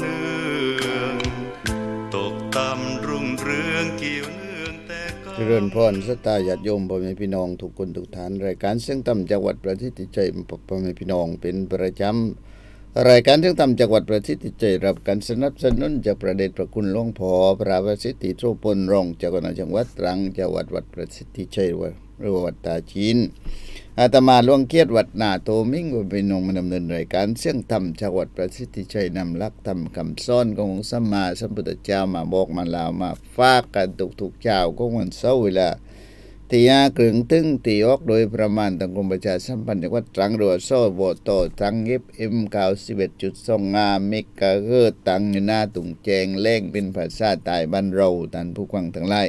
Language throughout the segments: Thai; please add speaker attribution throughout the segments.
Speaker 1: เนืองตกต่ำรุ่งเรืองเกี่ยวเนื่องแต่ก็
Speaker 2: เจริญพรสตาญาติโยมพ่อแม่พี่น้องทุกคนทุกท่านรายการเสียงต่ำจังหวัดประสิทธิชัยพ่อแม่พี่น้องเป็นประจำรายการเสียงต่ำจังหวัดประสิทธิชัยรับการสนับสนุนจากประเดชพระคุณหลวงพ่อพระประสิทธิโสพลรองเจ้าคณะจังหวัดตรังจังหวัดวัดประสิทธิชัยหรือว่าวัดตาจีน อาตมาหลวงเกียรติวัดนาโตมิ่งว่าเป็นองมาดำเนินรายการเสียงธรรมจังหวัดประสิทธิชัยนำลักธรรมคำซ่อนขององค์สัมมาสัมพุทธเจ้ามาบอกมาลาวมาฝากกันทุกๆเจ้าของวันเสาร์เวลาตีห้ากึ่งตึงตีออกโดยประมาณทางกรมประชาสัมพันธ์จังหวัดตรังรัวโซ่โบโตตรังเอฟเอ็มเก้าสิบเอ็ดจุดสองงามเมกะเฮิรตซ์ตังอยู่หน้าตุงแจงเล่งเป็นภาษาใตายบ้านเราท่านผู้ฟังทั้งหลาย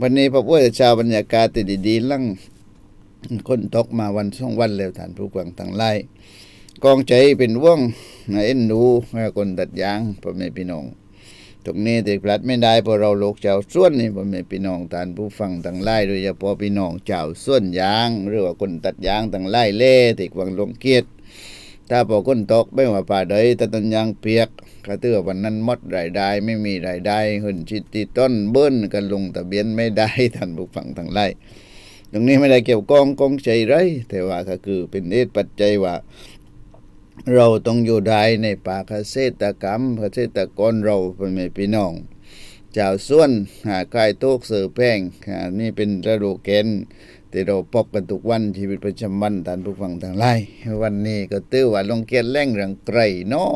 Speaker 2: วันนี้พระพุทธเจ้าบรรยากาศดีๆลั่ง คนตกมาวันสองวันแล้วท่านผู้ฟังทั้งหลายกองใจเป็นว่องเอ็นดูคนตัดยางพ่อแม่พี่น้องตรงนี้เด็กพลัดไม่ได้เพราะเราโลกเจ้าส่วนนี่พ่อแม่พี่น้องท่านผู้ฟังต่างไล่โดยเฉพาะพี่น้องเจ้าส่วนยาง หรือว่าคนตัดยางต่างไล่เล่ติวังลงเกียรติถ้าพอคนตกไม่ว่าป่าใดต่ต้นยางเปียกกระเตื้อวันนั้นมดรายได้ไม่มีรายได้หุ่นชิดตีต้นเบิ้นกันลงทะเบียนไม่ได้ท่านผู้ฟังต่างไล่ รงนี้ไม่ได้เกี่ยวกองกองใจไรแต่ว่าก็คือเป็นเหตุปัจจัยว่า เราต้องอยู่ได้ในป่าเกษตรกรรมเกษตรกรเราเป็นแม่พี่น้องเจ้าส่วนหาใกล้โตกเสือแป้งนี่เป็นฤดูเกณฑ์ที่เราพบกันทุกวันชีวิตประจำวันท่านผู้ฟังทั้งหลายวันนี้ก็ตื้อว่าลงเกียนแรงเรื่องไกรนอ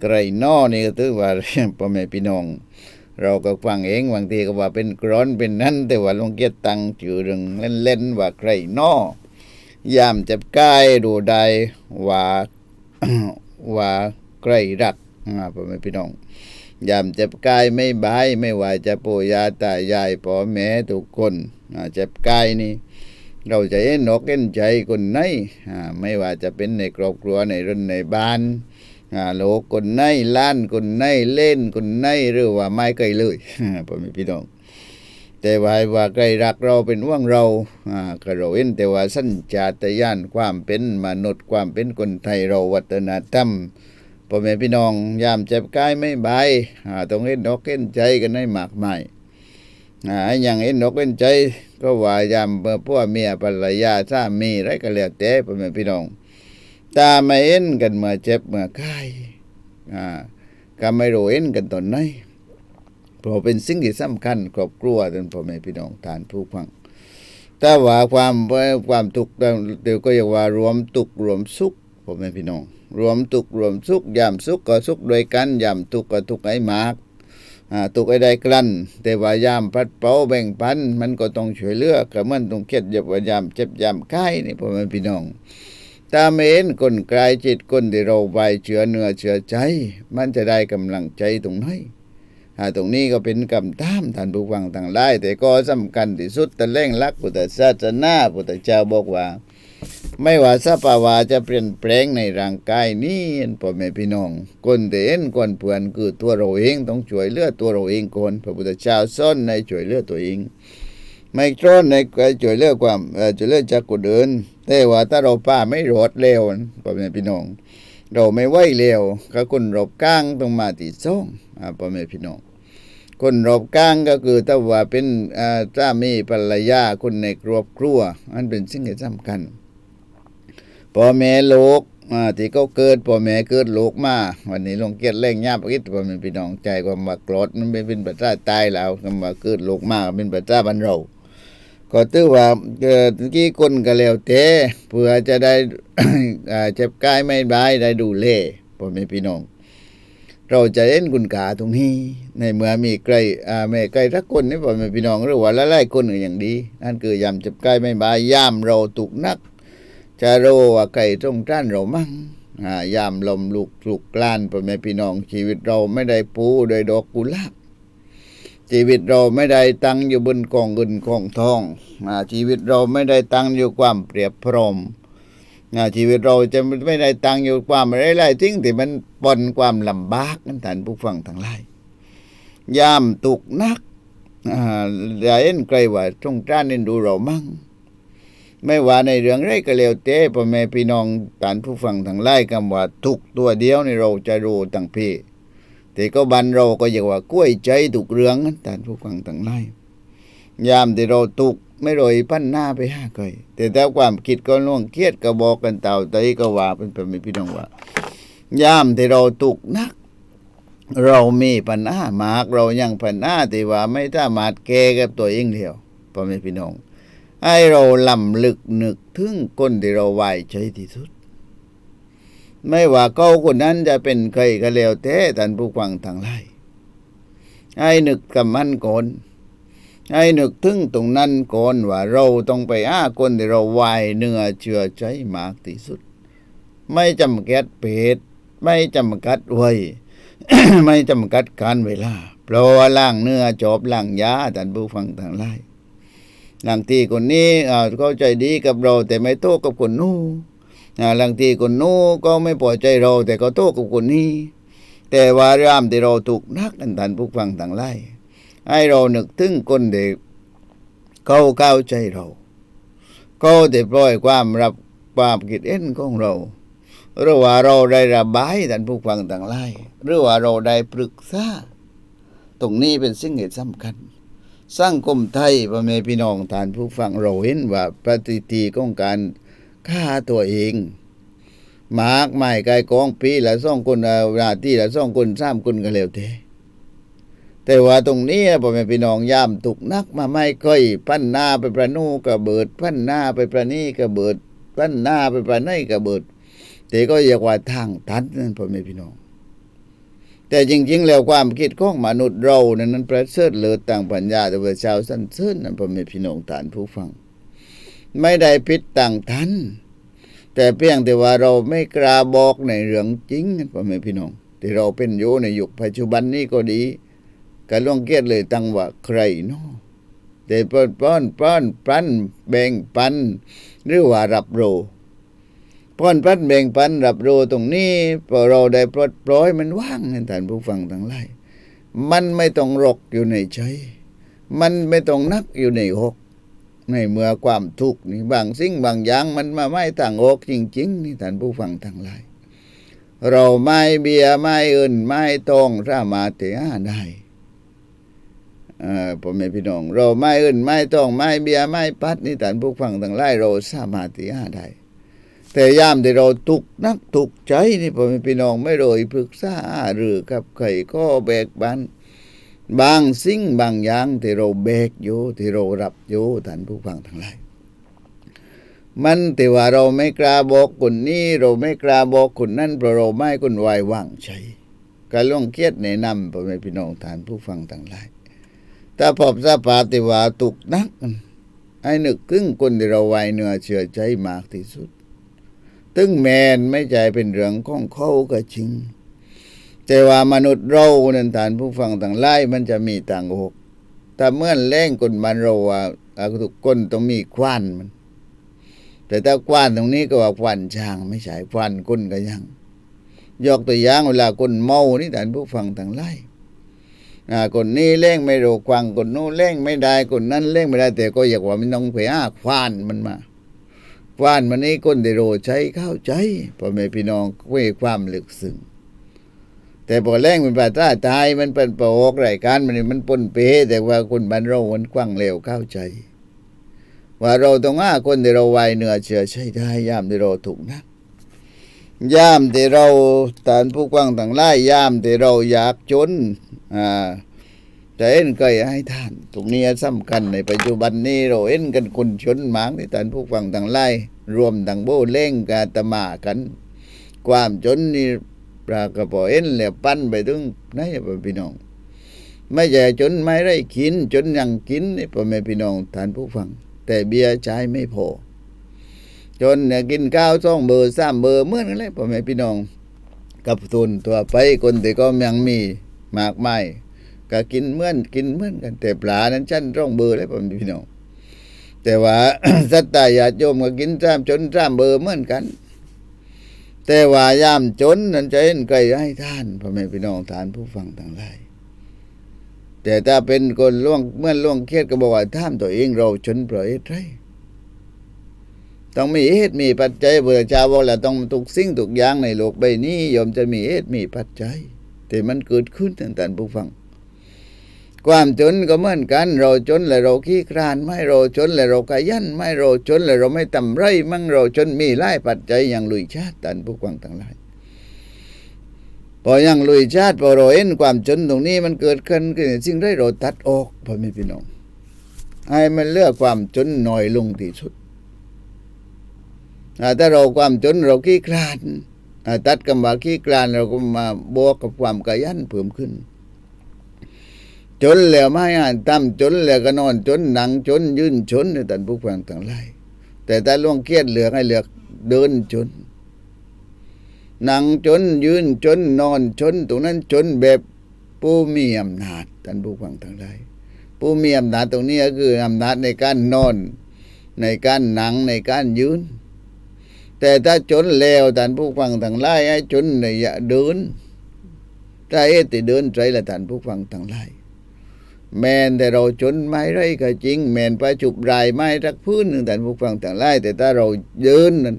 Speaker 2: ไกรนอนี่ก็ตื้อว่าพ่อแม่พี่น้อง เราก็ฟังเองบางทีก็ว่าเป็นกรอนเป็นนั่นแต่ว่าลงเกียรตังชื่อเรื่องเล่นๆว่าไกรนอยามจับกล้ดูได้ว่าว่าใกล้รักอ่าพ่อแม่พี่น้องยามจับกายไม่บายไม่ว่าจะปู่ย่าตายายพ่อแม่ทุกคนอ่าจับกายนี่ เราจะเห็นนกเห็นใจคนไหนอ่าไม่ว่าจะเป็นในครอบครัวในรือนในบ้าน โลกคนไหนล้านคนไหนเล่นคนไหนหรือว่าไม่เคยเลยพ่อแม่พี่น้องแต่ว่าว่าใครรักเราเป็นว่างเราอ่าก็เราเห็นแต่ว่าสัญชาตญาณความเป็นมนุษย์ความเป็นคนไทยเราวัฒนธรรมพ่อแม่พี่น้องยามเจ็บกายไม่บายอ่าต้องเห็นดอกเห็นใจกันให้มากมายอ่าอย่างเห็นดอกเห็นใจ ก็ว่ายามเมื่อพ่อเมียภรรยาสามีไรก็แล้วแต่พ่อแม่พี่น้อง ตาไม่เห็นกันเมื่อเจ็บเมื่อกายอ่าก็ไม่รู้เห็นกันตอนไหนเพราะเป็นสิ่งที่สำคัญครอบครัวท่านพ่อแม่พี่น้องทานผู้ฟังแต่ว่าความความทุกข์เดี๋ยวก็เรียกว่ารวมทุกข์รวมสุขพ่อแม่พี่น้อง รวมทุกข์รวมสุขยามสุขก็สุขด้วยกันยามทุกข์ก็ทุกข์ให้มากอ่าทุกข์ให้ได้กลั้นแต่ว่ายามพัดเป่าแบ่งปัน มันก็ต้องช่วยเหลือก็เหมันต้องเก็ดอย่าว่ายามเจ็บยามไข้นี่พ่อแม่พี่น้อง ตาไม่เห็นกลายจิตคนที่เราไว้เชื้อเนื้อเชื้อใจ มันจะได้กำลังใจตรงไหนอ่าตรงนี้ก็เป็นกำตามท่านผู้ฟังต่างหลายแต่ก็สำคัญที่สุดแต่เร่งรักพุทธศาสนาพุทธเจ้าบอกว่า ไม่ว่าสภาวะจะเปลี่ยนแปลงในร่างกายนี้พ่อแม่พี่น้องคนที่เห็นคนเพื่อนคือตัวเราเองต้องช่วยเลือตัวเราเองก่อนพระพุทธเจ้าสอนในช่วยเลือตัวเอง ไม่ตรอนในช่วยเลือความช่วยเลือจากคนอื่น แต่ว่าถ้าเราป้าไม่รอดเร็วพ่อแม่พี่น้อง เราไม่ไหวเร็วก็คนรบก้างต้องมาที่ซ่องอ่าพ่อแม่พี่น้อง คนรอบข้างก็คือถ้าว่าเป็นสามีภรรยาคนในครอบครัวอันเป็นสิ่งที่สำคัญพ่อแม่ลูกอ่าที่เขาเกิดพ่อแม่เกิดลูกมาวันนี้ลงเกียรติแรงยาปกิจพ่อแม่พี่น้องใจความว่ากรดมันเป็นภาษาใต้แล้วคำว่าเกิดลูกมาเป็นภาษาบ้านเรา ก็ถือว่าเกิดกี่คนก็แล้วแต่เพื่อจะได้อ่าเจ็บกายไม่บายได้ดูแลพ่อแม่พี่น้อง เราจะเห็นคุณค่าตรงนี้ ในเมื่อมีใครอ่าแม่ใครทักคนนี่พ่อแม่พี่น้องหรือว่าหลายๆคนอย่างดีนั่นคือยามเจ็บกายไม่บายยามเราตุกนัก จะรู้ว่าใครต้องจ้านเรามั่งอ่ายามลมลุกลุกกลานพ่อแม่พี่น้องชีวิตเราไม่ได้ปูโดยดอกกุหลาบ ชีวิตเราไม่ได้ตั้งอยู่บนกองเงินกองทองชีวิตเราไม่ได้ตั้งอยู่ความเปรียบพร้อมชีวิตเราจะไม่ได้ตั้งอยู่ความอะไรไรทิ้งที่มันปนความลำบากนั่นท่านผู้ฟังทั้งหลายยามตุกนักอ่าย่าเห็นใครว่าจงจ้านเอ็นดูเรามั่งไม่ว่าในเรื่องไรก็แล้วแต่พ่อแม่พี่น้องท่านผู้ฟังทั้งหลายคำว่าทุกตัวเดียวในเราจะรู้ตั้งพี่ แต่ก็บันเราก็อยกว่ากล้วยใจทุกเรื่องท่านผู้ฟังทั้งหลายยามที่เราทุกไม่รอยพันหน้าไปหาใครแต่ถ้าความคิดก็ล่วงเครียดก็บอกกันเต่าไตก็ว่าเป็นพ่อแม่พี่น้องว่า ยามที่เราทุกนัก เรามีปัญหามากเรายังปัญหาที่ว่าไม่สามารถแกกับตัวเองเดียวพ่อแม่พี่น้องให้เราลำลึกนึกถึงคนที่เราไหวใจที่สุด ไม่ว่าเขาคนนั้นจะเป็นใครก็แล้วแต่ท่านผู้ฟังทั้งหลายให้นึกกับมันก่อนให้นึกถึงตรงนั้นก่อนว่าเราต้องไปอ้าคนที่เราไว้เนื้อเชื่อใจมากที่สุด ไม่จำกัดเพศไม่จำกัดวัยไม่จำกัดการเวลาเพราะว่าล่างเนื้อจบล่างยาท่านผู้ฟังทั้งหลายหลังที่คนนี้เข้าใจดีกับเราแต่ไม่โต้กับคนนู้น อ่างทีคนนู้ก็ไม่พอใจเรา แต่ก็โต้กับคนนี้ แต่ว่ารามที่เราถูกนักกันท่านผู้ฟังทั้งหลายให้เรานึกถึงคนเด็กเขาเข้าใจเราเขาได้ปล่อยความรับความคิดเห็นของเราหรือว่าเราได้ระบายท่านผู้ฟังต่างหลายหรือว่าเราได้ปรึกษาตรงนี้เป็นสิ่งเหตุสำคัญสังคมไทยพ่อแม่พี่น้องท่านผู้ฟังเราเห็นว่าปฏิทีของการ ฆ่าตัวเองหมากไม่กายกองปีละสองคนเอาหน้าที่ละสองคนสามคนก็แล้วแต่แต่ว่าตรงนี้พ่อแม่พี่น้องย่ามตุกนักมาไม่ค่อยพันหน้าไปประนูกระเบิดพันหน้าไปประนีกระเบิดพันหน้าไปประไนกระเบิด แต่ก็เรียกว่าทางตันนั่นพ่อแม่พี่น้อง แต่จริงๆแล้วความคิดของมนุษย์เรานั้นนั้นประเสริฐเลิศต่างปัญญาแต่ว่าชาวสั้นเส้นนั่นพ่อแม่พี่น้องฐานผู้ฟัง ไม่ได้พิษต่างทันแต่เพียงแต่ว่าเราไม่กล้าบอกในเรื่องจริงพ่อแม่พี่น้อง ที่เราเป็นอยู่ในยุคปัจจุบันนี้ก็ดีก็ล่วงเกียดเลยตั้งว่าใครเนาะแต่ป้อนป้อนป้อนปั้นแบ่งปัน หรือว่ารับรู้ป้อนพัดแบ่งปันรับรู้ตรงนี้พอเราได้ปลดปล่อยมันว่างให้ท่านผู้ฟังทั้งหลายมันไม่ต้องรกอยู่ในใจ มันไม่ต้องนักอยู่ในหก ในเมื่อความทุกข์นี่บางสิ่งบางอย่างมันมาไม่ต่างอกจริง ๆ นี่ท่านผู้ฟังทั้งหลายเราไม่เบียร์ไม่อื่นไม่ตองสามารถที่าได้อ่าพ่อแม่พี่น้อง เราไม่อื่นไม่ตองไม่เบียร์ไม่ปัดนี่ท่านผู้ฟังทั้งหลายเราสามารถที่าได้ แต่ยามที่เราทุกนักทุกใจนี่พ่อแม่พี่น้องไม่โดยปรึกษาหรือกับใครก็แบกบัน บางสิ่งบางอย่างที่เราแบกอยู่ที่เรารับอยู่ท่านผู้ฟังทั้งหลายมันแต่ว่าเราไม่กล้าบอกคนนี้เราไม่กล้าบอกคนนั้นเพราะเราไม่คนไว้วางใจการล่วงเครียดแนะนำพ่อแม่พี่น้องท่านผู้ฟังทั้งหลายถ้าพบสภาพที่ว่าตุกนักให้นึกถึงคนที่เราไว้เนื้อเชื่อใจมากที่สุด ตึงแมนไม่ใจเป็นเรื่องของเขาก็จริง แต่ว่ามนุษย์เรานั้นฐานผู้ฟังต่างไล่มันจะมีต่างหกแต่เมื่อแรงคนมันเราว่าอาทุกคนต้องมีควันมัน แต่ถ้าควันตรงนี้ก็ว่าควันช้างไม่ใช่ควันคนก็ยังยกตัวอย่างเวลาคนเมานี่ฐานผู้ฟังต่างไล่อ่าคนนี้เล่งไม่รู้ควังคนนู้นเล่งไม่ได้คนนั้นเล่งไม่ได้ แต่ก็อยากว่ามันต้องไปอ้าควานมันมาควานมันนี้คนได้โรใช้เข้าใจพ่อแม่พี่น้องเว้ความลึกซึ้ง แต่พอแรงเป็นปาต้าตายมันเป็นปะอกรายการมันมันปนเปแต่ว่าคนบ้านเรามันกว้างเร็วเข้าใจ ว่าเราต้องห้าคนที่เราไวเหนือเชื่อใช้ได้ยามที่เราถูกนักยามที่เราตานผู้กว้างต่างไล่ยามที่เราอยากจนอ่าจะเอ็นเคยให้ท่าน ตรงนี้สำคัญในปัจจุบันนี้เราเอ็นกันคนชนหมางที่ท่านผู้ฟังต่างไล่รวมต่างโบเล่งกาตมากัน ความจนนี่ ปรากระป๋อเอ็นแล้วปั้นไปถึงไหนพ่อพี่น้อง ไม่ใช่จนไม่ได้กิน จนยังกินนี่พ่อแม่พี่น้องท่านผู้ฟัง แต่เบียร์ใช้ไม่พอ จนเนี่ยกินข้าวสองเบอร์สามเบอร์เมื่อนกันเลยพ่อแม่พี่น้อง กับทุนตัวไปคนที่ก็ยังมีมากมายก็กินเหมือนกินเหมือนกัน แต่ปลานั้นชั้นร่องเบอร์เลยผมพี่น้องแต่ว่าสัตตาญาติโยมก็กินสามจนสามเบอร์เหมือนกัน แต่ว่ายามจนนั้นจะเห็นไก่ให้ท่านพ่อแม่พี่น้องทานผู้ฟังทั้งหลายแต่ถ้าเป็นคนล่วงเมื่อล่วงเครียดก็บอกว่าท่ามตัวเองเราจนปล่อยไรต้องมีเหตุมีปัจจัยพระเจ้าบอกแล้วต้องทุกสิ่งทุกอย่างในโลกใบนี้ยอมจะมีเหตุมีปัจจัย แต่มันเกิดขึ้นท่านท่านผู้ฟัง ความจนก็เหมือนกัน เราจนและเราขี้ครานไม่เราจนและเราขยันไม่เราจนและเราไม่ทำไรมั่งเราจนมีหลายปัจจัยอย่างลุยชาติท่านผู้ฟังทั้งหลายพออยังลุยชาติพอเราเห็นความจนตรงนี้มันเกิดขึ้นขึ้นสิ่งที่เราตัดออกพอแม่พี่น้องให้มันเลือกความจนหน้อยลงที่สุดถ้าเราความจนเราขี้ครานตัดกำว่าขี้ครานเราก็มาบวกกับความขยันเพิ่มขึ้น จนแล้วไม่อ่านตั้มจนแล้วก็นอนจนหนังจนยืนจนในท่านผู้ฟังทั้งหลายแต่ถ้าล่วงเครียดเหลือให้เหลือเดินจน หนังจนยืนจนนอนจนตรงนั้นจนแบบผู้มีอำนาจท่านผู้ฟังทั้งหลายผู้มีอำนาจตรงนี้ก็คืออำนาจในการนอน ในการหนังในการยืน แต่ถ้าจนแล้วท่านผู้ฟังทั้งหลายให้จนในอย่าเดินถ้าเอติเดินใจละท่านผู้ฟังทั้งหลาย แมนแต่เราจนไม่ไรก็จริง แมนไปจุบรายไม้ทักพื้นหนึ่งท่านผู้ฟังทั้งหลายแต่ถ้าเรายืนนั้น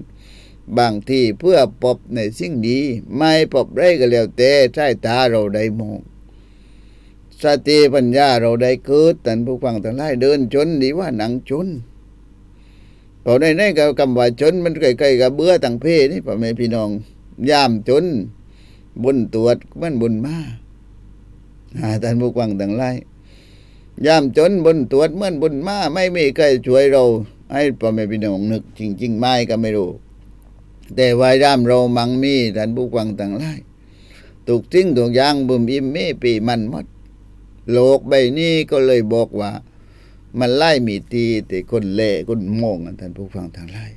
Speaker 2: บางทีเพื่อปบในสิ่งดี ไม่ปบไรก็แล้วแต่ใช่ตาเราได้มองสติปัญญาเราได้เกิดแต่ผู้ฟังทั้งหลายเดินจนดีว่าหนังจนพอได้ในกับคำว่าจนมันใกล้ๆกับเบื่อต่างเพศนี่พ่อแม่พี่น้องยามจนบุญตรวจมันบุญมาอ่าท่านผู้ฟังทั้งหลา ยยามจนบุญตรวจเมื่อนบุญมาไม่มีใครช่วยเรา ให้พ่อแม่พี่น้องนึกจริง ๆ ไม่ก็ไม่รู้ แต่วายรามเรามังมีท่านผู้ฟังต่างหลายถูกทิ้งถูกอยางบุมอิ่มเมปีมันหมด โลกใบนี้ก็เลยบอกว่า มันไล่มีตีแต่คนเล่คนมองท่านผู้ฟังทั้งหลาย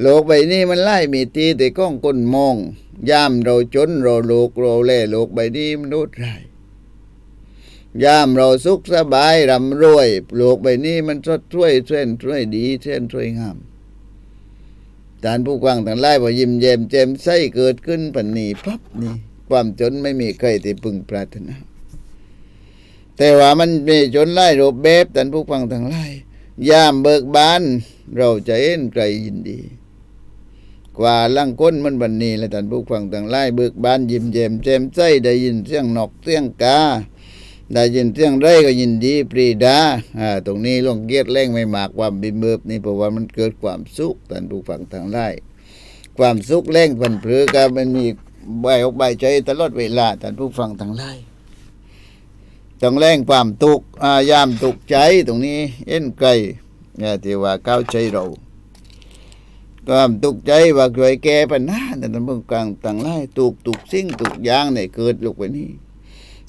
Speaker 2: โลกใบนี้มันไล่มีตีแต่ก้องคนมองยามเราจนเราโลกเราเล่โลกใบนี้มันโนดไร ยามเราสุขสบายร่ำรวยโลกใบนี้มันสดช่วยเส้นช่วยดีเส้นช่วยงามท่านผู้กว้างทั้งหลายพอยิ้มแย้มแจ่มใส้เกิดขึ้นปันนี้ปั๊บนี่ความจนไม่มีใครที่พึงปรารถนาแต่ว่ามันมีจนไล่รูปแบบท่านผู้ฟังทั้งหลายยามเบิกบาน เราจะเห็นใครยินดี กว่าลังก้นมันบันนี้และท่านผู้ฟังทั้งหลายเบิกบานยิ้มแย้มแจ่มใส้ได้ยินเสียงนกเสียงกา ได้ยินเสียงไรก็ยินดีปรีดาอ่าตรงนี้ลงเกียรติแรงไม่มากความบิมเบิบนี่เพราะว่ามันเกิดความสุขท่านผู้ฟังทางไล่ความสุขแรงพันเพลือก็มันมีใบออกใบใจตลอดเวลาท่านผู้ฟังทางไล่ต้องแรงความตุกอายามตุกใจตรงนี้เอ็นไกลเนี่ยที่ว่าก้าวใจเราความตุกใจว่าเคยแก้ปัญหาแต่ท่านผู้ฟังทางไล่ตุกตุกสิ่งตุกอย่างในเกิดลูกไปนี้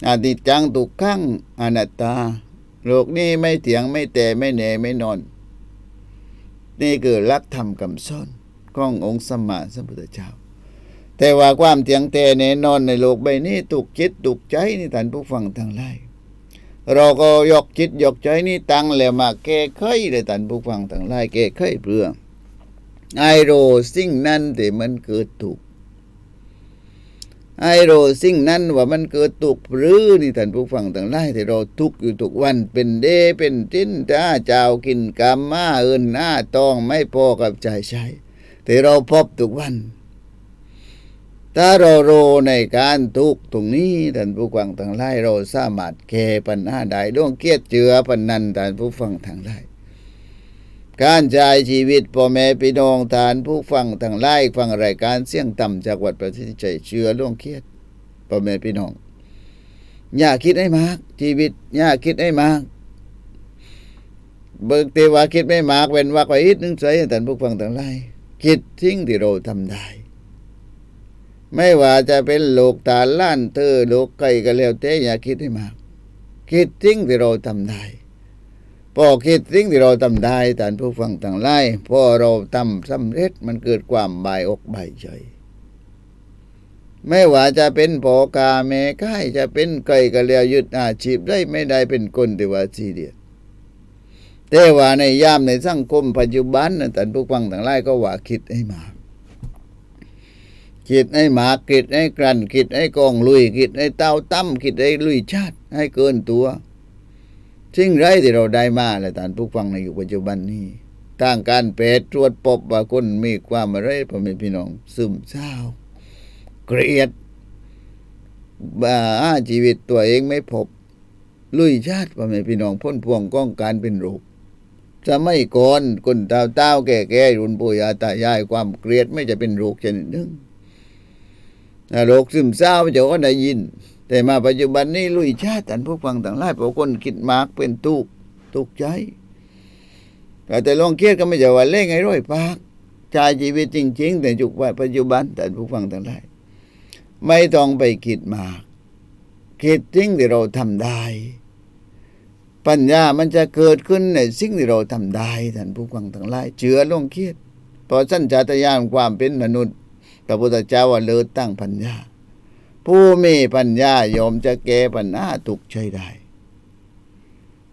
Speaker 2: อนิจจังทุกขังอนัตตา โลกนี้ไม่เถียงไม่แต่ไม่แหน่ไม่นอน นี่คือลักธรรมคำสอนขององค์สมมาสัมพุทธเจ้า แต่ว่าความเถียงแต่แน่นอนในโลกใบนี้ตุกจิตตุกใจนี่ท่านผู้ฟังทั้งหลายเราก็ยกจิตยกใจนี่ตั้งแล้วมาแก้ไขเลยท่านผู้ฟังทั้งหลายแก้ไขเพื่อไอโรสิ่งนั้นที่มันเกิดถูก ไอโรสิ่งนั้นว่ามันเกิดตุกหรือนี่ท่านผู้ฟังต่างหลายที่เราทุกข์อยู่ทุกวันเป็นเดเป็นจิ้นจ้าเจ้ากินกรรมมาเอินหน้าตองไม่พอกับใจใช้แต่เราพบทุกวัน ถ้าเราโรในการทุกตรงนี้ท่านผู้ฟังต่างหลายเราสามารถแก้ปัญหาได้ล่วงเกียรติเจือปันนันท่านผู้ฟังทางหลาย การใช้ชีวิตพ่อแม่พี่น้องทานผู้ฟังทั้งหลายฟังรายการเสียงต่ำจากวัดประสิทธิชัยเชื่อล่วงเครียดพ่อแม่พี่น้อง อย่าคิดให้มาก ชีวิต อย่าคิดให้มาก เบิกเทวาคิดไม่มากเว้นวักไว้อีกนึงใส่ท่านผู้ฟังทั้งหลายคิดทิ้งที่เราทำได้ ไม่ว่าจะเป็นโลกตาล้านเธอโลกไก่ก็แล้วแต่อย่าคิดให้มาก คิดทิ้งที่เราทำได้ พอคิดสิ่งที่เราทำได้ท่านผู้ฟังต่างหลายพอเราทำสำเร็จมันเกิดความบายอกบายใจไม่ว่าจะเป็นปอกาเมค่ายจะเป็นไก่กะเลียวยึดอาชีพได้ไม่ได้เป็นคนที่ว่าซีเดียสแต่ว่าในยามในสังคมปัจจุบันนะท่านผู้ฟังต่างหลายก็ว่าคิดให้มากคิดให้มาคิดให้กลั่นคิดให้กองลุยคิดให้เต้าตั้มคิดให้ลุยชาติให้เกินตัว สิ่งไรที่เราได้มาและท่านผู้ฟังในยุคปัจจุบันนี้ทางการแพทย์ตรวจพบว่าคนมีความอะไรพ่อแม่พี่น้องซึมเศร้าเกลียดบ้าชีวิตตัวเองไม่พบ ลุยชาติพ่อแม่พี่น้องพ้นพวงก้องการเป็นโรคจะไม่ก่อนคนเต้าเต้าแก่แก่ๆรุ่นปู่ย่าตายายความเกลียดไม่จะเป็นโรคชนิดหนึ่งโรคซึมเศร้าจะก็ได้ยิน แต่มาปัจจุบันนี้ลุยชาติท่านผู้ฟังต่างหลายเพราะคนคิดมากเป็นทุกข์ทุกใจแต่ลองเครียดก็ไม่จะว่าเล่งไอ้ร้อยปากชายชีวิตจริง ๆ แต่จุกว่าปัจจุบันแต่ผู้ฟังทั้งหลายไม่ต้องไปคิดมากคิดสิ่งที่เราทำได้ ปัญญามันจะเกิดขึ้นในสิ่งที่เราทำได้ท่านผู้ฟังทั้งหลายเชื่อลงเครียดเพราะสัญชาตญาณความเป็นมนุษย์พระพุทธเจ้าว่าเลิศตั้งปัญญา ผู้มีปัญญายอมจะแก้ปัญหาทุกใช้ได้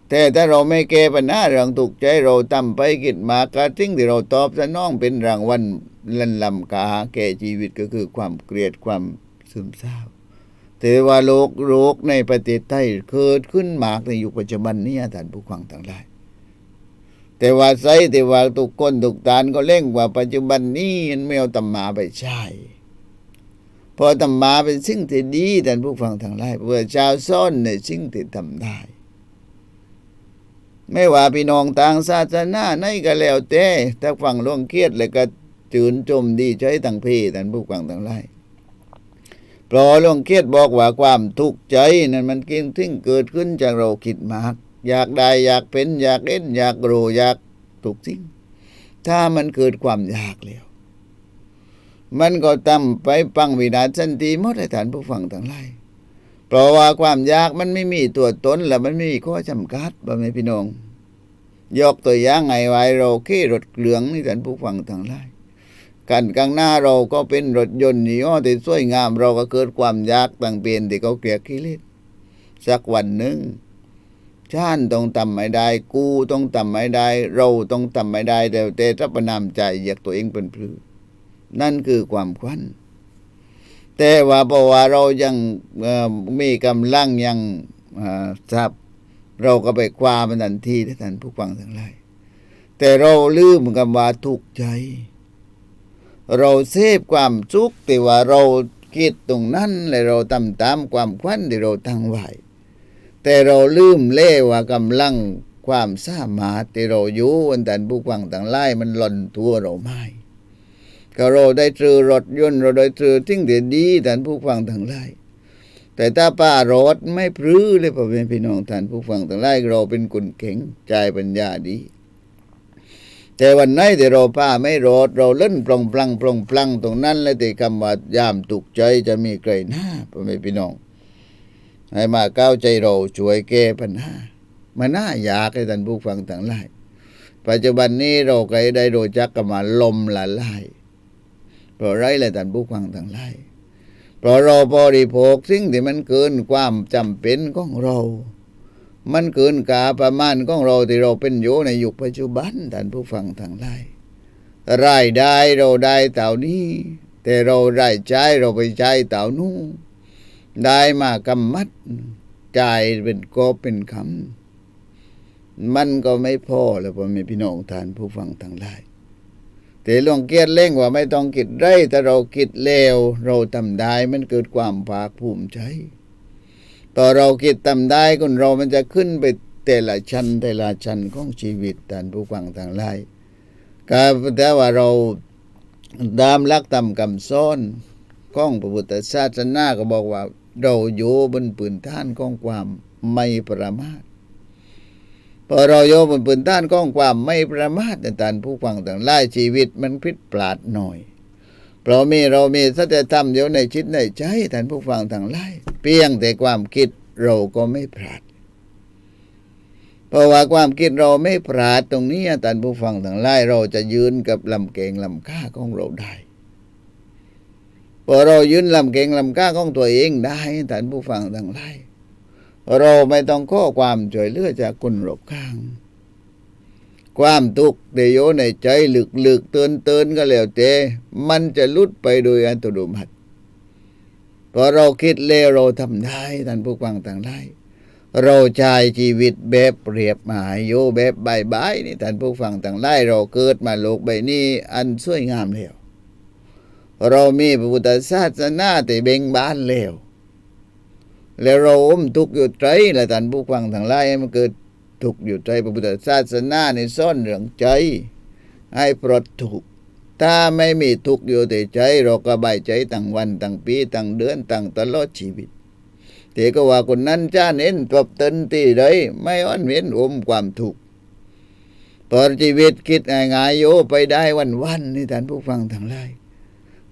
Speaker 2: แต่ถ้าเราไม่แก้ปัญหาเรื่องถูกใจเราทำไปกิดมากกระทิ้งที่เราตอบสนองเป็นรางวัลลันลำกาแก่ชีวิตก็คือความเกลียดความซึมเศร้าแต่ว่าโรคโรคในประเทศไทยเกิดขึ้นมากในยุคปัจจุบันนี้ท่านผู้ฟังทั้งหลายแต่ว่าไซแต่ว่าทุกคนทุกตานก็เล่งว่าปัจจุบันนี้มันไม่เอาตำมาไปใช้ เพอตำมาเป็นสิ่งที่ดีท่านผู้ฟังทั้งหลายเพื่อชาวซ่อนในสิ่งที่ทำได้ ไม่ว่าพี่น้องต่างศาสนาไหนก็แล้วแต่ถ้าฟังล่วงเครียดแล้วก็จืนจมดีใจทั้งพี่ท่านผู้ฟังทั้งหลายเพราะล่วงเครียดบอกว่าความทุกข์ใจนั้นมันกินทิ้งเกิดขึ้นจากเราคิดมากอยากได้อยากเป็นอยากเล่นอยากรู้อยากทุกสิ่งถ้ามันเกิดความอยากแล้ว มันก็ทำไปปังวินาศสันติหมดให้ท่านผู้ฟังทั้งหลายเพราะว่าความยากมันไม่มีตัวตนและมันไม่มีข้อจำกัดบ่แม่พี่น้องยกตัวอย่างไงไว้เราขี่รถเหลืองนี่ท่านผู้ฟังทั้งหลายกันข้างหน้าเราก็เป็นรถยนต์ยี่ห้อที่สวยงาม เราก็เกิดความยากต่างเปลี่ยนที่เขาเกลียดขี้เล่นสักวันหนึ่งชาติต้องทำไม่ได้ กูต้องทำไม่ได้ เราต้องทำไม่ได้แต่แต่ถ้าประนามใจอยากตัวเองเป็นพลือ นั่นคือความควันแต่ว่าเพราะว่าเรายังเอ่อมีกำลังยังทรัพย์เราก็ไปคว้ามันทันทีท่านผู้ฟังทั้งหลายแต่เราลืมคำว่าทุกข์ใจ เราเสพความสุกข์แต่ว่าเราคิดตรงนั้นและเราทำตามความควันที่เราตั้งไว้แต่เราลืมเล่ว่ากำลังความสามารถที่เราอยู่วันแต่ผู้ฟังทั้งหลายมันหล่นทั่วเราไม่ ก็เราได้ซื้อรถยนต์เราได้ซื้อทิ้งเดียดีท่านผู้ฟังทั้งหลายแต่ถ้าป้ารถไม่พรื้เลยพ่อแม่พี่น้องท่านผู้ฟังทั้งหลายเราเป็นคนเก่งใจปัญญาดี แต่วันไหนที่เราป้าไม่รถเราเล่นปลงปลังปลงปลังตรงนั้นเลยแต่คำว่ายามตุกใจจะมีใครหน้าพ่อแม่พี่น้อง ให้มาก้าวใจเราช่วยแก้ปัญหามันน่าอยากให้ท่านผู้ฟังทั้งหลายปัจจุบันนี้เราก็ได้รู้จักกันมาลมละลาย เพราะไรเลยท่านผู้ฟังทั้งหลายเพราะเราบริโภคสิ่งที่มันเกินความจำเป็นของเรา มันเกินกาประมาณของเราที่เราเป็นอยู่ในยุคปัจจุบันท่านผู้ฟังทั้งหลายรายได้เราได้เต่านี้ แต่เรารายจ่ายเราไปใช้เต่านู้นได้มากำมัดจ่ายเป็นกอบเป็นคำมันก็ไม่พอแล้วพ่อแม่พี่น้องท่านผู้ฟังทั้งหลาย แต่หลวงเกียรติเล่งว่าไม่ต้องคิดไรแต่เราคิดเลวเราทำได้มันเกิดความภาคภูมิใจต่อเราคิดทำได้คนเรามันจะขึ้นไปแต่ละชั้นแต่ละชั้นของชีวิตท่านผู้ฟังทั้งหลายก็แต่ว่าเราดามลักตำกำซ้อนของพระพุทธศาสนาก็บอกว่า เราอยู่บนปืนท่านของความไม่ประมาท พอเราโยบนปืนต้านก้องความไม่ประมาทในตานผู้ฟังต่างหลายชีวิตมันพิดปลาดหน่อยเพราะมีเรามีสัจธรรมเดี๋ยวในชิดในใจท่านผู้ฟังต่างหลายเพียงแต่ความคิดเราก็ไม่พลาดเพราะว่าความคิดเราไม่พลาดตรงนี้ท่านผู้ฟังต่างหลายเราจะยืนกับลำเกงลำค่าของเราได้พอเรายืนลำเกงลำค่าของตัวเองได้ท่านผู้ฟังต่างหลาย เราไม่ต้องข้อความช่วยเหลือจากคนรอบข้าง ความทุกข์เดโยในใจลึกๆเตือนเตือนๆก็แล้วแต่มันจะลุดไปโดยอัตโนมัติพอเราคิดเลวเราทำได้ท่านผู้ฟังต่างได้เราใช้ชีวิตแบบเรียบหมายโยแบบบายบายนี่ท่านผู้ฟังต่างหลายเราเกิดมาโลกใบนี้อันสวยงามแล้วเรามีพระพุทธศาสนาแต่เบ่งบานแล้ว แล้วเราอมทุกข์อยู่ใจและท่านผู้ฟังทั้งหลายมันเกิดทุกข์อยู่ใจพระพุทธศาสนาในซ่อนเรื่องใจ ให้ปลดทุกข์ถ้าไม่มีทุกข์อยู่แต่ใจ เราก็บายใจตั้งวันตั้งปีตั้งเดือนตั้งตลอดชีวิตแต่ก็ว่าคนนั้นจะเน้นตบเตันตีเลยไม่อ่อนเว้นอมความทุกข์พอชีวิตคิดง่ายๆโยไปได้วันๆนี่ท่านผู้ฟังทั้งหลาย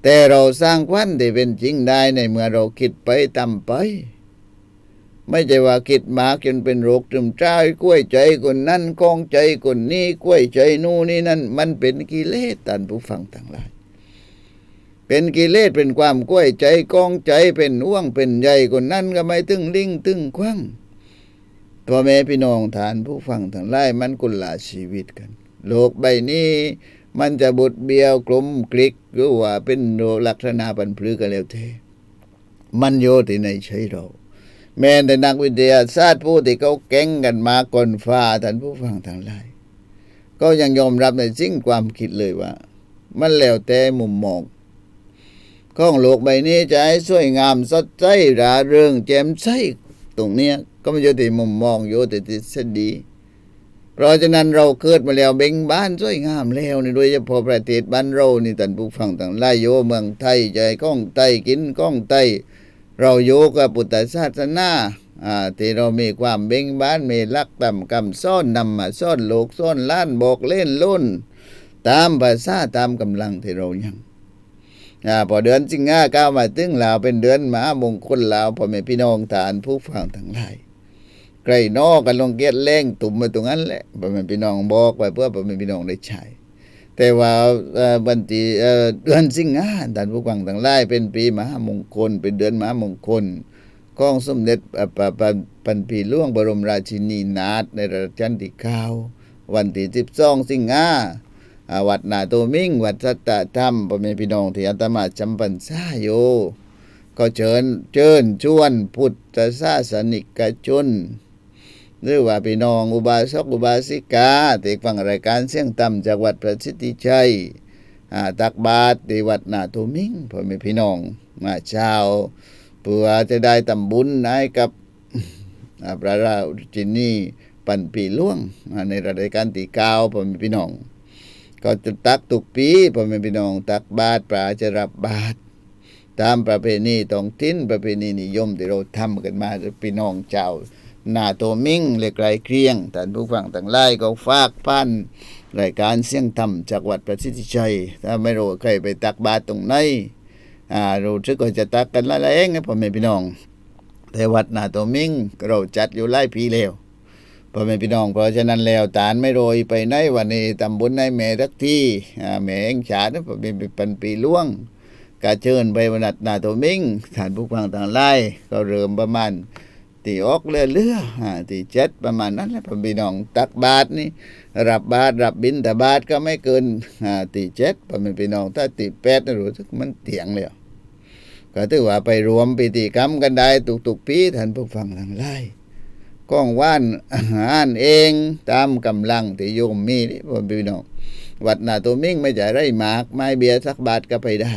Speaker 2: แต่เราสร้างวันที่เป็นจริงได้ในเมื่อเราคิดไปตามไป ไม่ใช่ว่าคิดมากจนเป็นโรคตึมใจกล้วยใจคนนั้นกองใจคนนี้กล้วยใจนู่นนี่นั่น มันเป็นกิเลสท่านผู้ฟังทั้งหลาย เป็นกิเลสเป็นความกล้วยใจกองใจเป็นอ้วงเป็นใหญ่คนนั้นก็ไม่ตึงลิงตึงควังตัวแม่พี่น้องฐานผู้ฟังทั้งหลายมันกุลาชีวิตกัน โลกใบนี้มันจะบุดเบี้ยวกลมกลิกหรือว่าเป็นโรลักษณะปันพลือกันแล้วเทมันโยที่ในใช่เรา แม้แต่นักวิทยาศาสตร์ผู้ที่เขาเก่งกันมาก่อนฟ้าท่านผู้ฟังทั้งหลายก็ยังยอมรับในสิ่งความคิดเลยว่า มันแล้วแต่มุมมองของโลกใบนี้จะให้สวยงามสดใสราเริงแจ่มใสตรงเนี้ยก็ไม่อยู่ที่มุมมองอยู่แต่ที่สดีเพราะฉะนั้นเราเกิดมาแล้วเบ่งบ้านสวยงามแล้วนี่โดยเฉพาะประเทศบ้านเรานี่ท่านผู้ฟังต่างหลายโยเมืองไทยใจก้องไตกินก้องไต เราโยกับพุทธศาสนาอ่าที่เรามีความเบ่งบานมีลักต่ำกำซ่อนนำมาซ่อนโลกซ่อนล้านบอกเล่นลุ้นตามภาษาตามกำลังที่เรายังอ่าพอเดือนสิงหาก้าวมาถึงลาวเป็นเดือนมามงคลลาวพ่อแม่พี่น้องฐานผู้ฟังทั้งหลายไกลนอกกันลงเกียรแรงตุ่มมาตรงนั้นแหละพ่อแม่พี่น้องบอกไว้เพื่อพ่อแม่พี่น้องได้ใช้ แต่ว่าเอ่อวันที่เดือนสิงหาท่านผู้ฟังทั้งหลายเป็นปีมหามงคล เป็นเดือนมหามงคลของสมเด็จปะปันปันปีล่วงบรมราชินีนาถในรัชกาลที่เก้าวันที่สิบสองสิงหาวัดนาโตมิงวัดสัตตธรรมพ่อแม่พี่น้องที่อาตมาจำปันซาโยก็เชิญเชิญชวนพุทธศาสนิกชน หรือว่าพี่น้องอุบาสกอุบาสิกาที่ฟังรายการเสียงต่ำจากวัดประสิทธิชัยตักบาตรที่วัดนาทุมิงพ่อแม่พี่น้องมาเช้าเพื่อจะได้ทำบุญให้กับพระราชินีปันปีล่วงในรายการตีเก้าพ่อแม่พี่น้อง ก็จะตักตุกปีพ่อแม่พี่น้อง ตักบาตรปลาจะรับบาตรตามประเพณีท้องถิ่นประเพณีนิยมที่เราทำกันมาพี่น้องเจ้า หน้าโตมิ่งเล็กไรเครียงท่านผู้ฟังต่างไล่ก็ฝากพันรายการเสียงธรรมจากวัดประสิทธิชัย ถ้าไม่รู้ใครไปตักบาตรตรงไหนอ่ารู้สึกก็จะตักกันละละเองนะพ่อแม่พี่น้อง แต่วัดหน้าโตมิ่งเราจัดอยู่หลายปีแล้วพ่อแม่พี่น้องเพราะฉะนั้นแล้วตานไม่โรยไปไหนวันนี้ตำบุญในแม่ทักที่อ่าแม่เองฉานะพ่อแม่เป็นปีล่วงกาเชิญไปวันนาโตมิ่งท่านผู้ฟังต่างไล่ก็เริ่มประมาณ ตีออกเรือเรืออ่าตีเจ็ดประมาณนั้นแหละผมพี่น้องตักบาทนี่รับบาทรับบินแต่บาทก็ไม่เกินตีเจ็ดผมพี่น้องถ้าตีแปดนี่รู้สึกมันเตียงเลยก็ถือว่าไปรวมพิธีกรรมกันได้ตุกๆปีท่านผู้ฟังทั้งหลายก้องว่านอาหารเองตามกำลังที่โยมมีนี่ผมพี่น้องวัดนาตัวมิ่งไม่จ่ายไรหมาก ไม่เบียร์สักบาทก็ไปได้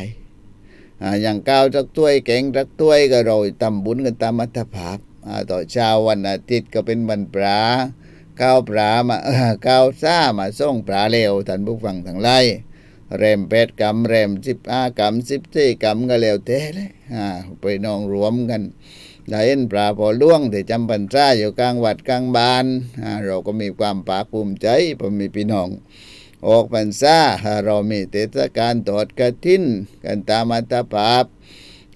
Speaker 2: อย่างก้าวสักถ้วยแกงสักถ้วยก็เราทำบุญกันตามอัตภาพ ต่อเช้าวันอาทิตย์ก็เป็นวันปลาก้าวปลามาเก้าวซ่ามาส่งปลาเร็วท่านผู้ฟังทั้งหลายแรมแปดกำแรมสิบห้ากำสิบสี่กำก็แล้วแต่เลยไปนองรวมกันได้เห็นปลาพอล่วงที่จำปันซ่าอยู่กลางวัดกลางบ้านาเราก็มีความภาภูมิใจผมมีพี่น้องออกพรรษาเรามีเทศกาลตอดกระทินกันตามอัตภาพ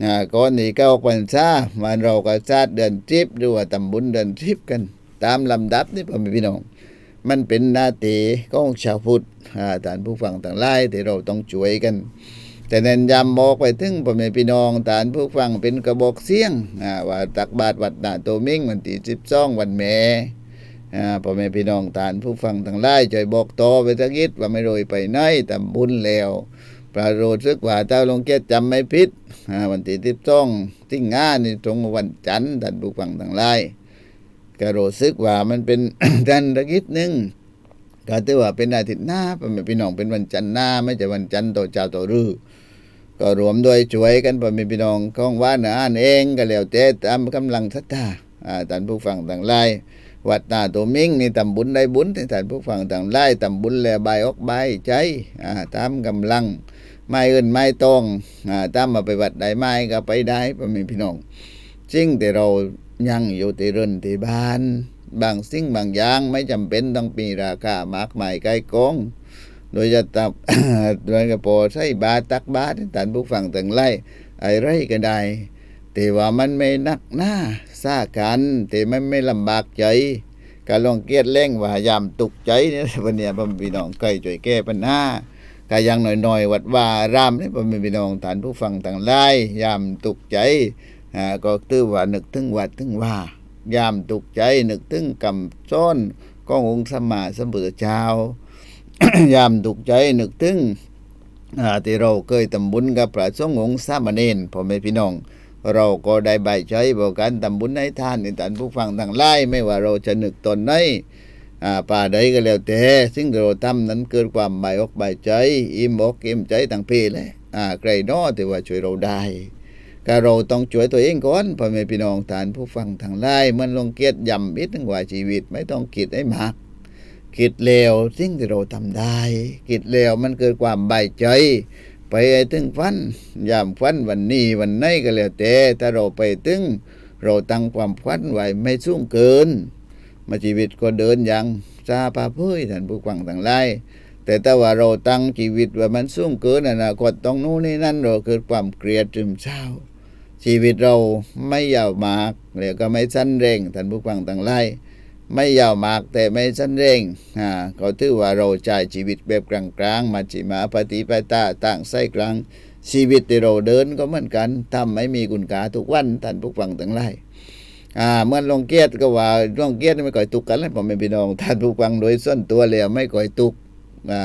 Speaker 2: อ่าก่อนนี้ก็ออกพรรษามันเราก็ชาติเดือนทิพย์หรือว่าทำบุญเดือนทิพย์กัน ตามลำดับนี่พ่อแม่พี่น้อง มันเป็นหน้าที่ของชาวพุทธอ่าท่านผู้ฟังต่างหลายที่เราต้องช่วยกัน แต่เน้นย้ำบอกไปถึงพ่อแม่พี่น้องท่านผู้ฟังเป็นกระบอกเสียงว่าตักบาตรวัดนาโตมิ่งวันที่สิบสองวันแม่พ่อแม่พี่น้องท่านผู้ฟังต่างหลายช่วยบอกต่อไปสักนิดว่าไม่โรยไปไหนทำบุญแล้ว ประโรซึกว่าเจ้าลงเกียรติจำไม่ผิดอ่าวันที่สิบสองที่งานนี่ตรงวันจันทร์ท่านผู้ฟังทั้งหลายก็รู้สึกว่ามันเป็นดันตะกิดหนึงก็ถือว่าเป็นอาทิตย์หน้าพ่อแม่พี่น้องเป็นวันจันทร์หน้า ไม่ใช่วันจันทร์ต่อเจ้าต่อรือก็รวมด้วยช่วยกันพ่อแม่พี่น้องของว่านะอ่านเองก็แล้วแต่ตามกำลังศรัทธาอ่าท่านผู้ฟังต่างหลายวัดนาตัวมิ่งนี่ทำบุญได้บุญท่านผู้ฟังต่างหลายทำบุญแล้วใบายออกใบายใจอ่าตามกำลัง ไม่เอื่นไม่ต้องอ่าตามมาไปวัดใดไม้ก็ไปได้พ่อแม่พี่น้องจริงแต่เรายังอยู่ที่เรือนที่บ้าน บางสิ่งบางอย่างไม่จำเป็นต้องมีราคามากมายไกลกองโดยจะตับโดยกระโปรใส่บาตรตักบาตรให้ท่านผู้ฟังต่างไล่ไอ้ไรก็ได้แต่ว่ามันไม่นักหน้าซากันแต่มันไม่ลำบากใจการลองเกียดเล่งว่ายามตุกใจเนี่ยวันเนี้ยพ่อแม่พี่น้องใกล้ช่วยแก้ปัญหา ก็ยังหน่อยๆ วัดว่ารามเนี่ยพ่อแม่พี่น้องท่านผู้ฟังต่างไล่ยามตุกใจก็ตื้อว่านึกถึงวัดถึงว่ายามตุกใจนึกถึงกำซ้อนขององค์สมมาสัมพุทธเจ้ายามตุกใจนึกถึงอ่าที่เราเคยทำบุญกับพระสงฆ์องค์สามเณรพ่อแม่พี่น้อง เราก็ได้ใบใจบอกการทำบุญให้ทานในท่านผู้ฟังทั้งหลายไม่ว่าเราจะนึกตนไหน ป่าใดก็แล้วแต่สิ่งที่เราทำนั้นเกิดความใบอกใบใจ อิ่มอกอิ่มใจทั้งเพเลยอ่าใครน้อที่ว่าช่วยเราได้ก็เราต้องช่วยตัวเองก่อนพ่อแม่พี่น้องทานผู้ฟังทั้งหลายมันลงเกียรติยำมิตรทั้งว่าชีวิต ไม่ต้องคิดให้มากคิดเลวสิ่งที่เราทำได้คิดเลวมันเกิดความใบายใจ ไปให้ถึงฟันยามฟันวันนี้วันไหนก็แล้วแต่ถ้าเราไปถึงเราตั้งความฟันไว้ไม่สูงเกิน มาชีวิตก็เดินอย่างซาปาเพื่อยท่านผู้ฟังทั้งหลายแต่ถ้าว่าเราตั้งชีวิตว่ามันสูงเกินอนาคตต้องนู้นนี่นั่นเราเกิดความเกลียดจึมเศร้า ชีวิตเราไม่ยาวมากแล้วก็ไม่สั้นเร่งท่านผู้ฟังทั้งหลายไม่ยาวมากแต่ไม่สั้นเร่งอ่าก็ถือว่าเราจ่ายชีวิตแบบกลางๆมาจิมาปฏิปตาต่างไส้กลางชีวิตที่เราเดินก็เหมือนกันทำไม่มีคุณค่าทุกวันท่านผู้ฟังทั้งหลาย อ่าเมื่อลงเกียรติก็ว่าลงเกียรติไม่ก่อยตุกกันแล้วผมเป็นพี่น้องท่านผู้ฟังโดยส่วนตัวแล้วไม่ก่อยตุกอ่า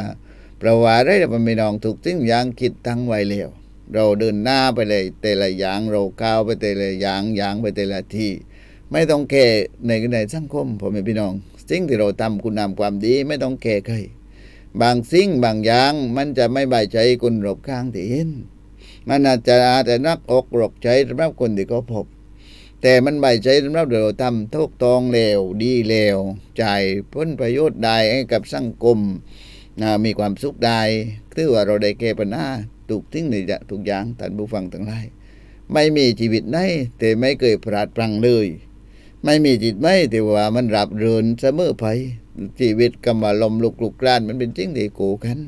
Speaker 2: ประวัติได้ผมเป็นพี่น้องถูกทิ้งอย่างคิดทั้งไว้แล้วเราเดินหน้าไปเลย แต่ละอย่างเราก้าวไปแต่ละอย่างอย่างไปแต่ละที่ ไม่ต้องแก่ในในสังคมผมเป็นพี่น้องสิ่งที่เราทำคุณงามความดีไม่ต้องแก่ใครบางสิ่งบางอย่างมันจะไม่บายใจคนรอบข้างที่เห็นมันอาจจะอาจจะนักอกหลอกใจสำหรับคนที่เขาพบ แต่มันบายใจสำหรับเราทำทุกตองเลวดีเลวจ่ายผลประโยชน์ได้ให้กับสังคมอ่ามีความสุขได้ถือว่าเราได้แก้ปัญหาทุกทิ้งในทุกอย่างท่านผู้ฟังทั้งหลายไม่มีชีวิตไหนแต่ไม่เคยพลาดพลังเลย ไม่มีจิตไม่แต่ว่ามันรับเรินเสมอไปชีวิตกำว่าลมลุกลุกกลานมันเป็นจริงที่โกกัน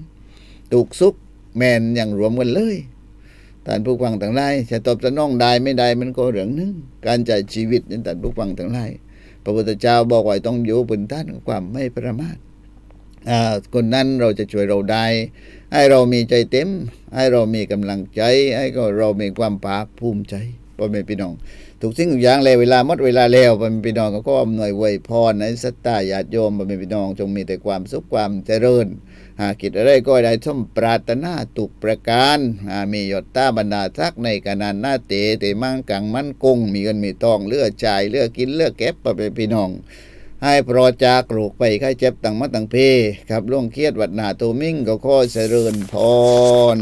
Speaker 2: ถูกสุขแมนอย่างรวมกันเลย ท่านผู้ฟังทั้งหลายจะตอบสนองได้ไม่ได้มันก็เรื่องหนึงการจ่ายชีวิตนั้นท่านผู้ฟังทั้งหลายพระพุทธเจ้าบอกไว้ต้องอยู่บนท่านความไม่ประมาทคนนั้นเราจะช่วยเราได้ ให้เรามีใจเต็ม ให้เรามีกำลังใจ ให้ก็เรามีความภาคภูมิใจพ่อแม่พี่น้องทุกสิ่งทุกอย่างแล้วเวลาหมดเวลาแล้วพ่อแม่พี่น้องก็อำนวยไวยพรในสัตตาญาติโยมพ่อแม่พี่น้องจงมีแต่ความสุขความเจริญ หากิจอะไรก็ได้สมปรารถนาตุกประการมียศตาบรรดาทักในกานานหน้าเตเตมั่งกังมั่นคงมีเงินมีทองเลือจ่ายเลือกกินเลือเก็บพ่อแม่พี่น้อง ให้ปรอจากลูกไปไข้เจ็บต่างมาต่างเพครับล่วงเครียดวัดนาตัวมิ่งก็ข้อเจริญพร